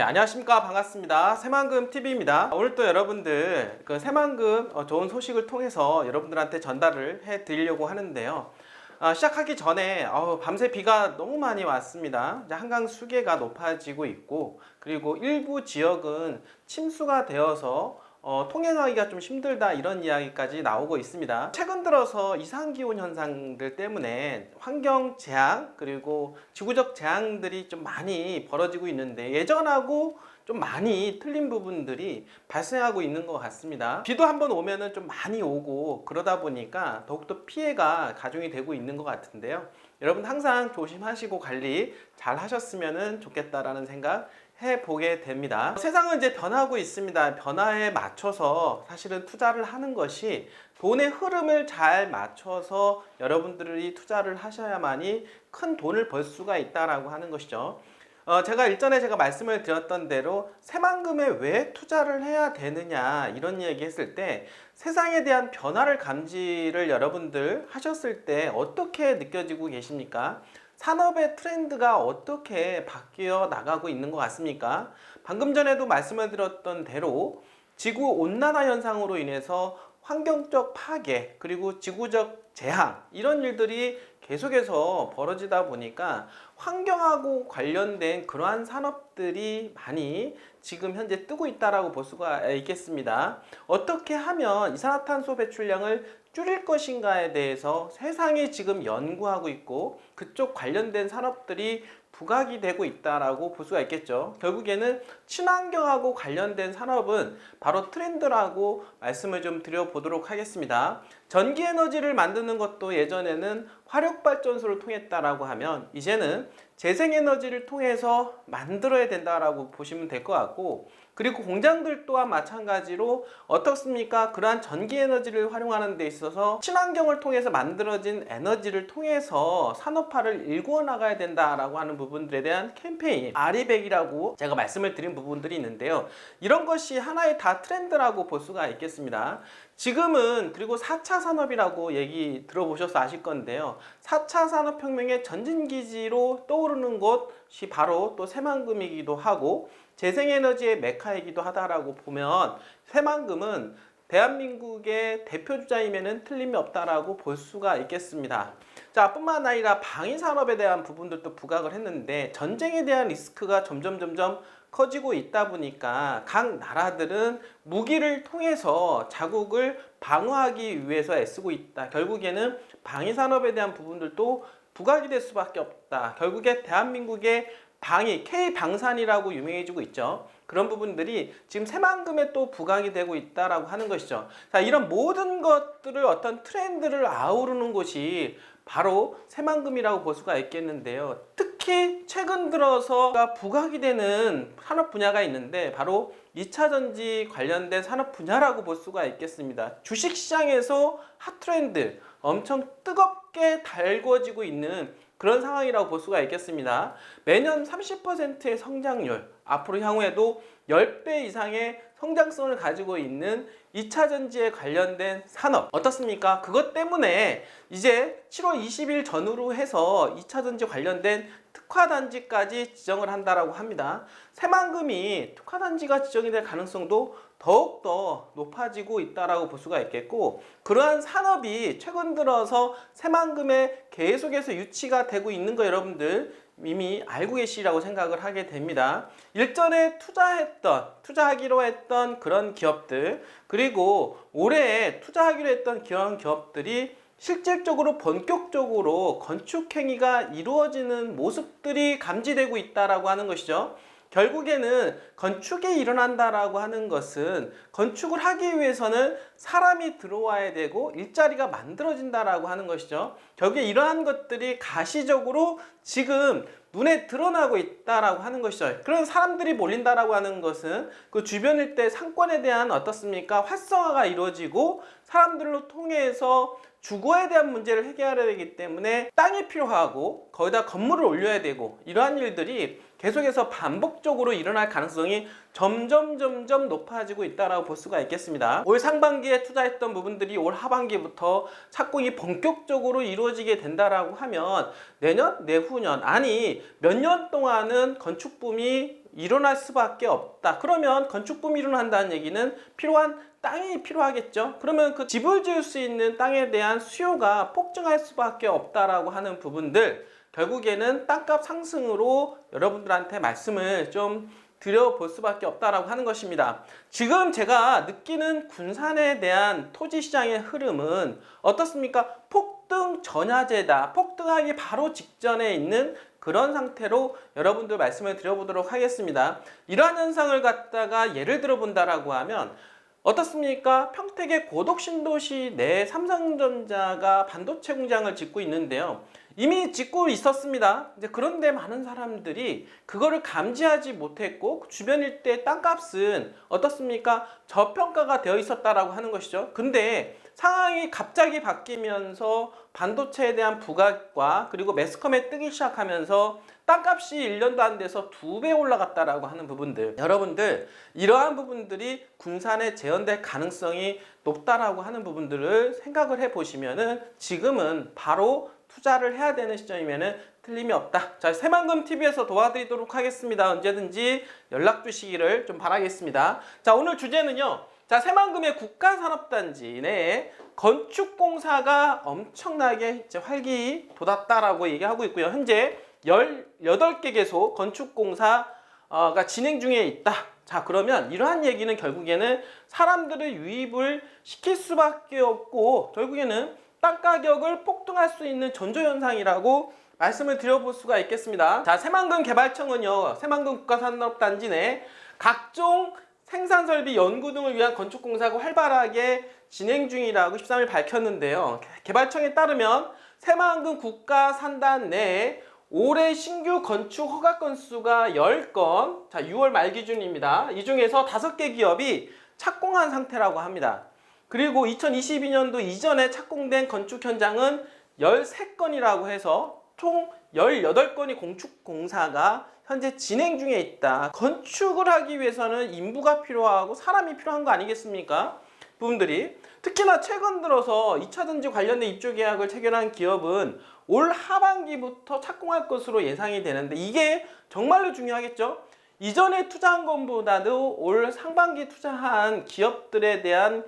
네, 안녕하십니까. 반갑습니다. 새만금 TV입니다. 오늘 또 여러분들 그 새만금 어, 좋은 소식을 통해서 여러분들한테 전달을 해 드리려고 하는데요. 아, 시작하기 전에 어우, 밤새 비가 너무 많이 왔습니다. 한강 수계가 높아지고 있고 그리고 일부 지역은 침수가 되어서 어, 통행하기가 좀 힘들다 이런 이야기까지 나오고 있습니다. 최근 들어서 이상 기온 현상들 때문에 환경 재앙 그리고 지구적 재앙들이 좀 많이 벌어지고 있는데 예전하고 좀 많이 틀린 부분들이 발생하고 있는 것 같습니다. 비도 한번 오면은 좀 많이 오고 그러다 보니까 더욱더 피해가 가중이 되고 있는 것 같은데요. 여러분 항상 조심하시고 관리 잘 하셨으면 좋겠다라는 생각 해보게 됩니다. 세상은 이제 변하고 있습니다. 변화에 맞춰서 사실은 투자를 하는 것이 돈의 흐름을 잘 맞춰서 여러분들이 투자를 하셔야만이 큰 돈을 벌 수가 있다라고 하는 것이죠. 어, 제가 일전에 제가 말씀을 드렸던 대로 새만금에 왜 투자를 해야 되느냐 이런 얘기 했을 때 세상에 대한 변화를 감지를 여러분들 하셨을 때 어떻게 느껴지고 계십니까? 산업의 트렌드가 어떻게 바뀌어 나가고 있는 것 같습니까? 방금 전에도 말씀을 드렸던 대로 지구 온난화 현상으로 인해서 환경적 파괴 그리고 지구적 재앙 이런 일들이 계속해서 벌어지다 보니까 환경하고 관련된 그러한 산업들이 많이 지금 현재 뜨고 있다라고 볼 수가 있겠습니다. 어떻게 하면 이산화탄소 배출량을 줄일 것인가에 대해서 세상이 지금 연구하고 있고 그쪽 관련된 산업들이 부각이 되고 있다라고 볼 수가 있겠죠. 결국에는 친환경하고 관련된 산업은 바로 트렌드라고 말씀을 좀 드려보도록 하겠습니다. 전기 에너지를 만드는 것도 예전에는 화력 발전소를 통했다라고 하면 이제는 재생 에너지를 통해서 만들어야 된다라고 보시면 될 것 같고 그리고 공장들 또한 마찬가지로 어떻습니까? 그러한 전기 에너지를 활용하는 데 있어서 친환경을 통해서 만들어진 에너지를 통해서 산업화를 일구어 나가야 된다라고 하는 부분들에 대한 캠페인 아리백이라고 제가 말씀을 드린 부분들이 있는데요. 이런 것이 하나의 다 트렌드라고 볼 수가 있겠습니다. 지금은 그리고 4차 산업이라고 얘기 들어보셔서 아실 건데요. 4차 산업혁명의 전진기지로 떠오르는 곳이 바로 또 새만금이기도 하고 재생에너지의 메카이기도 하다라고 보면 새만금은 대한민국의 대표 주자임에는 틀림이 없다라고 볼 수가 있겠습니다. 자, 뿐만 아니라 방위 산업에 대한 부분들도 부각을 했는데 전쟁에 대한 리스크가 점점 점점 커지고 있다 보니까 각 나라들은 무기를 통해서 자국을 방어하기 위해서 애쓰고 있다. 결국에는 방위 산업에 대한 부분들도 부각이 될 수밖에 없다. 결국에 대한민국의 방위 K 방산이라고 유명해지고 있죠. 그런 부분들이 지금 새만금에 또 부각이 되고 있다라고 하는 것이죠. 자, 이런 모든 것들을 어떤 트렌드를 아우르는 곳이 바로 새만금이라고 볼 수가 있겠는데요. 특히 최근 들어서 부각이 되는 산업 분야가 있는데 바로 2차 전지 관련된 산업 분야라고 볼 수가 있겠습니다. 주식 시장에서 핫트렌드 엄청 뜨겁게 달궈지고 있는 그런 상황이라고 볼 수가 있겠습니다. 매년 30%의 성장률, 앞으로 향후에도 10배 이상의 성장성을 가지고 있는 2차 전지에 관련된 산업 어떻습니까? 그것 때문에 이제 7월 20일 전후로 해서 2차 전지 관련된 특화 단지까지 지정을 한다라고 합니다. 새만금이 특화 단지가 지정이 될 가능성도 더욱더 높아지고 있다라고 볼 수가 있겠고 그러한 산업이 최근 들어서 새만금에 계속해서 유치가 되고 있는 거 여러분들 이미 알고 계시라고 생각을 하게 됩니다. 일전에 투자했던, 투자하기로 했던 그런 기업들, 그리고 올해 투자하기로 했던 그런 기업들이 실질적으로 본격적으로 건축 행위가 이루어지는 모습들이 감지되고 있다라고 하는 것이죠. 결국에는 건축이 일어난다라고 하는 것은 건축을 하기 위해서는 사람이 들어와야 되고 일자리가 만들어진다라고 하는 것이죠. 결국에 이러한 것들이 가시적으로 지금 눈에 드러나고 있다라고 하는 것이죠. 그런 사람들이 몰린다라고 하는 것은 그 주변 일대 상권에 대한 어떻습니까? 활성화가 이루어지고 사람들로 통해서 주거에 대한 문제를 해결해야 되기 때문에 땅이 필요하고 거기다 건물을 올려야 되고 이러한 일들이 계속해서 반복적으로 일어날 가능성이 점점 점점 높아지고 있다라고 볼 수가 있겠습니다. 올 상반기에 투자했던 부분들이 올 하반기부터 착공이 본격적으로 이루어지게 된다라고 하면 내년, 내후년 아니 몇 년 동안은 건축 붐이 일어날 수밖에 없다. 그러면 건축붐이 일어난다는 얘기는 필요한 땅이 필요하겠죠. 그러면 그 집을 지을 수 있는 땅에 대한 수요가 폭증할 수밖에 없다라고 하는 부분들 결국에는 땅값 상승으로 여러분들한테 말씀을 좀 드려볼 수밖에 없다라고 하는 것입니다. 지금 제가 느끼는 군산에 대한 토지 시장의 흐름은 어떻습니까? 폭등 전야제다. 폭등하기 바로 직전에 있는 그런 상태로 여러분들 말씀을 드려보도록 하겠습니다. 이러한 현상을 갖다가 예를 들어 본다라고 하면 어떻습니까? 평택의 고덕 신도시 내 삼성전자가 반도체 공장을 짓고 있는데요. 이미 짓고 있었습니다. 이제 그런데 많은 사람들이 그거를 감지하지 못했고 주변 일대 땅값은 어떻습니까? 저평가가 되어 있었다라고 하는 것이죠. 근데 상황이 갑자기 바뀌면서 반도체에 대한 부각과 그리고 매스컴에 뜨기 시작하면서 땅값이 1년도 안 돼서 두 배 올라갔다라고 하는 부분들. 여러분들 이러한 부분들이 군산에 재현될 가능성이 높다라고 하는 부분들을 생각을 해 보시면은 지금은 바로 투자를 해야 되는 시점이면은 틀림이 없다. 자, 새만금 TV에서 도와드리도록 하겠습니다. 언제든지 연락 주시기를 좀 바라겠습니다. 자, 오늘 주제는요. 자, 새만금의 국가산업단지 내에 건축공사가 엄청나게 이제 활기 돋았다라고 얘기하고 있고요. 현재 18개 개소 건축공사가 진행 중에 있다. 자, 그러면 이러한 얘기는 결국에는 사람들을 유입을 시킬 수밖에 없고 결국에는 땅 가격을 폭등할 수 있는 전조현상이라고 말씀을 드려볼 수가 있겠습니다. 자, 새만금 개발청은요, 새만금 국가산업단지 내 각종 생산설비 연구 등을 위한 건축공사가 활발하게 진행 중이라고 13일 밝혔는데요. 개발청에 따르면 새만금 국가산단 내에 올해 신규 건축 허가 건수가 10건, 자, 6월 말 기준입니다. 이 중에서 5개 기업이 착공한 상태라고 합니다. 그리고 2022년도 이전에 착공된 건축 현장은 13건이라고 해서 총 18건의 건축 공사가 현재 진행 중에 있다. 건축을 하기 위해서는 인부가 필요하고 사람이 필요한 거 아니겠습니까? 부분들이 특히나 최근 들어서 2차전지 관련된 입주 계약을 체결한 기업은 올 하반기부터 착공할 것으로 예상이 되는데 이게 정말로 중요하겠죠? 이전에 투자한 것보다도 올 상반기 투자한 기업들에 대한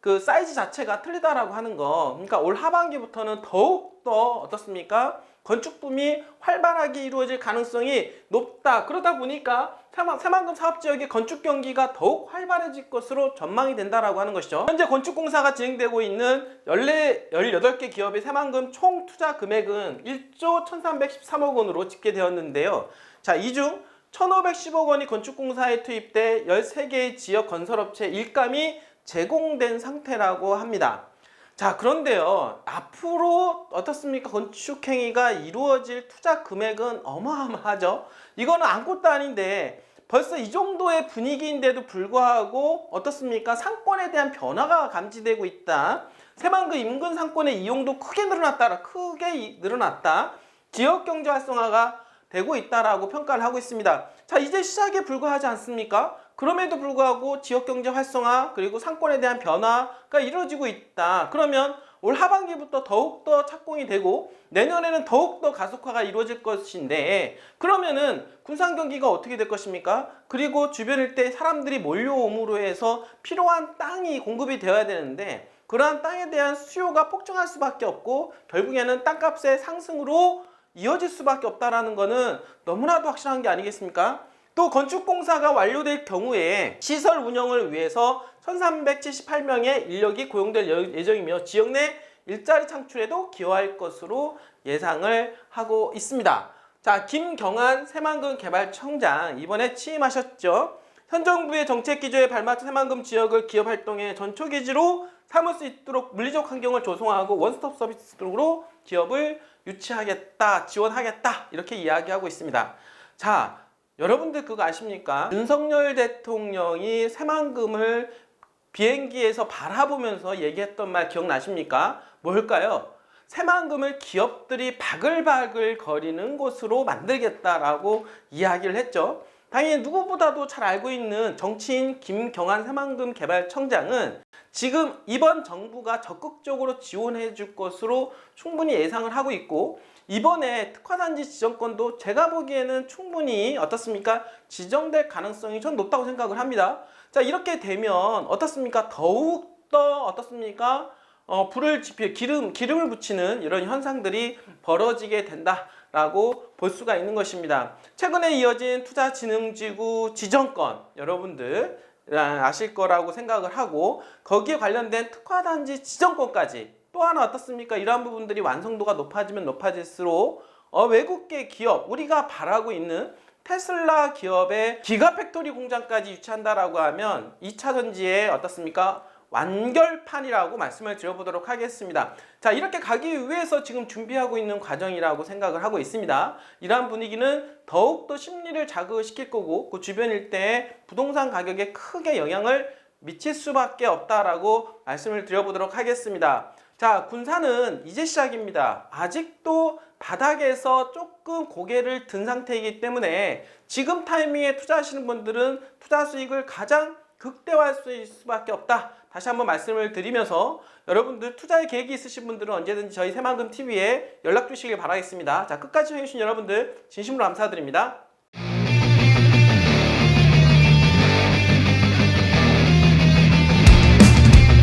그 사이즈 자체가 틀리다라고 하는 거. 그러니까 올 하반기부터는 더욱 더 어떻습니까? 건축 붐이 활발하게 이루어질 가능성이 높다. 그러다 보니까 새만- 새만금 사업 지역의 건축 경기가 더욱 활발해질 것으로 전망이 된다라고 하는 것이죠. 현재 건축 공사가 진행되고 있는 14, 18개 기업의 새만금 총 투자 금액은 1조 1,313억 원으로 집계되었는데요. 자, 이 중 1,510억 원이 건축 공사에 투입돼 13개의 지역 건설업체 일감이 제공된 상태라고 합니다. 자, 그런데요. 앞으로 어떻습니까? 건축 행위가 이루어질 투자 금액은 어마어마하죠. 이거는 아무것도 아닌데 벌써 이 정도의 분위기인데도 불구하고 어떻습니까? 상권에 대한 변화가 감지되고 있다. 새만금 인근 상권의 이용도 크게 늘어났다. 크게 이- 늘어났다. 지역 경제 활성화가 되고 있다라고 평가를 하고 있습니다. 자, 이제 시작에 불과하지 않습니까? 그럼에도 불구하고 지역 경제 활성화 그리고 상권에 대한 변화가 이루어지고 있다. 그러면 올 하반기부터 더욱더 착공이 되고 내년에는 더욱더 가속화가 이루어질 것인데 그러면은 군산 경기가 어떻게 될 것입니까? 그리고 주변 일대 사람들이 몰려옴으로 해서 필요한 땅이 공급이 되어야 되는데 그러한 땅에 대한 수요가 폭증할 수밖에 없고 결국에는 땅값의 상승으로 이어질 수밖에 없다라는 것은 너무나도 확실한 게 아니겠습니까? 또 건축공사가 완료될 경우에 시설 운영을 위해서 1378명의 인력이 고용될 여- 예정이며 지역 내 일자리 창출에도 기여할 것으로 예상을 하고 있습니다. 자, 김경환 새만금 개발청장 이번에 취임하셨죠. 현 정부의 정책 기조에 발맞춰 새만금 지역을 기업 활동의 전초 기지로 삼을 수 있도록 물리적 환경을 조성하고 원스톱 서비스로 기업을 유치하겠다, 지원하겠다 이렇게 이야기하고 있습니다. 자, 여러분들 그거 아십니까? 윤석열 대통령이 새만금을 비행기에서 바라보면서 얘기했던 말 기억나십니까? 뭘까요? 새만금을 기업들이 바글바글 거리는 곳으로 만들겠다라고 이야기를 했죠. 당연히 누구보다도 잘 알고 있는 정치인 김경환 새만금 개발청장은 지금 이번 정부가 적극적으로 지원해 줄 것으로 충분히 예상을 하고 있고 이번에 특화단지 지정권도 제가 보기에는 충분히 어떻습니까? 지정될 가능성이 전 높다고 생각을 합니다. 자, 이렇게 되면 어떻습니까? 더욱더 어떻습니까? 어, 불을 지피 기름 기름을 붙이는 이런 현상들이 벌어지게 된다라고 볼 수가 있는 것입니다. 최근에 이어진 투자진흥지구 지정권 여러분들 아, 아실 거라고 생각을 하고 거기에 관련된 특화단지 지정권까지 또 하나 어떻습니까? 이러한 부분들이 완성도가 높아지면 높아질수록 어, 외국계 기업 우리가 바라고 있는 테슬라 기업의 기가 팩토리 공장까지 유치한다라고 하면 2차 전지에 어떻습니까? 완결판이라고 말씀을 드려보도록 하겠습니다. 자, 이렇게 가기 위해서 지금 준비하고 있는 과정이라고 생각을 하고 있습니다. 이러한 분위기는 더욱더 심리를 자극시킬 거고 그 주변 일대에 부동산 가격에 크게 영향을 미칠 수밖에 없다라고 말씀을 드려보도록 하겠습니다. 자, 군사는 이제 시작입니다. 아직도 바닥에서 조금 고개를 든 상태이기 때문에 지금 타이밍에 투자하시는 분들은 투자 수익을 가장 극대화할 수 있을 수밖에 없다. 다시 한번 말씀을 드리면서 여러분들 투자의 계획이 있으신 분들은 언제든지 저희 새만금 TV에 연락 주시길 바라겠습니다. 자, 끝까지 해주신 여러분들 진심으로 감사드립니다.